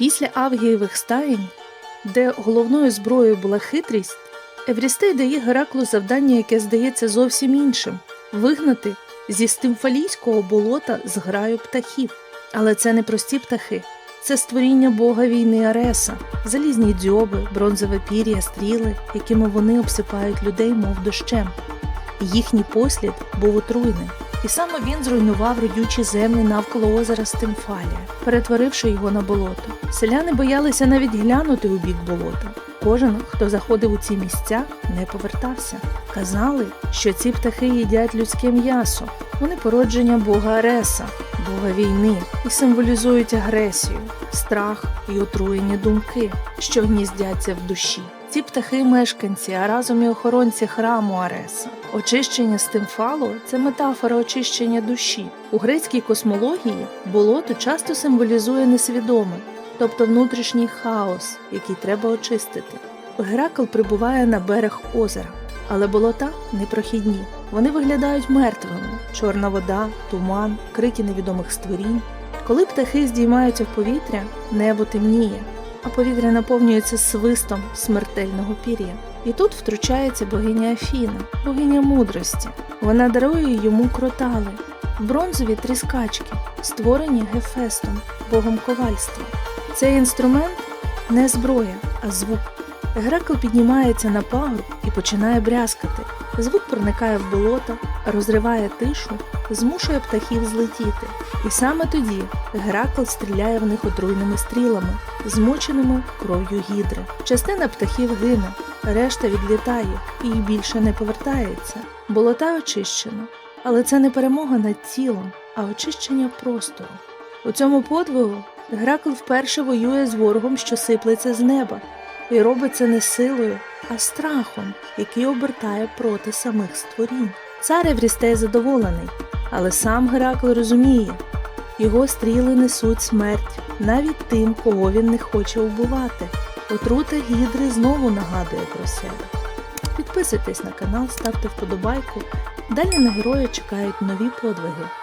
Після Авгієвих стаєнь, де головною зброєю була хитрість, Еврістей дає Гераклу завдання, яке здається зовсім іншим вигнати зі стимфалійського болота зграю птахів. Але це не прості птахи, це створіння бога війни Ареса, залізні дзьоби, бронзове пір'я, стріли, якими вони обсипають людей, мов дощем. Їхній послід був отруйним, і саме він зруйнував родючі землі навколо озера Стимфалія, перетворивши його на болото. Селяни боялися навіть глянути у бік болота. Кожен, хто заходив у ці місця, не повертався. Казали, що ці птахи їдять людське м'ясо. Вони породження бога Ареса, бога війни, і символізують агресію, страх і отруєні думки, що гніздяться в душі. Ці птахи мешканці, а разом і охоронці храму Ареса. Очищення стимфалу це метафора очищення душі. У грецькій космології болото часто символізує несвідоме, тобто внутрішній хаос, який треба очистити. Геракл прибуває на берег озера, але болота непрохідні. Вони виглядають мертвими: чорна вода, туман, крики невідомих створінь. Коли птахи здіймаються в повітря, небо темніє, а повітря наповнюється свистом смертельного пір'я. І тут втручається богиня Афіна, богиня мудрості. Вона дарує йому кротали, бронзові тріскачки, створені Гефестом, богом ковальства. Цей інструмент не зброя, а звук. Геракл піднімається на пагорб і починає брязкати. Звук проникає в болото, розриває тишу, змушує птахів злетіти. І саме тоді Геракл стріляє в них отруйними стрілами, змоченими кров'ю гідри. Частина птахів гине, решта відлітає і більше не повертається. Болота очищено, але це не перемога над тілом, а очищення простору. У цьому подвигу Геракл вперше воює з ворогом, що сиплеться з неба, і робить це не силою, а страхом, який обертає проти самих створінь. Цар Еврістей задоволений, але сам Геракл розуміє, його стріли несуть смерть навіть тим, кого він не хоче вбивати. Отрута гідри знову нагадує про себе. Підписуйтесь на канал, ставте вподобайку. Далі на героя чекають нові подвиги.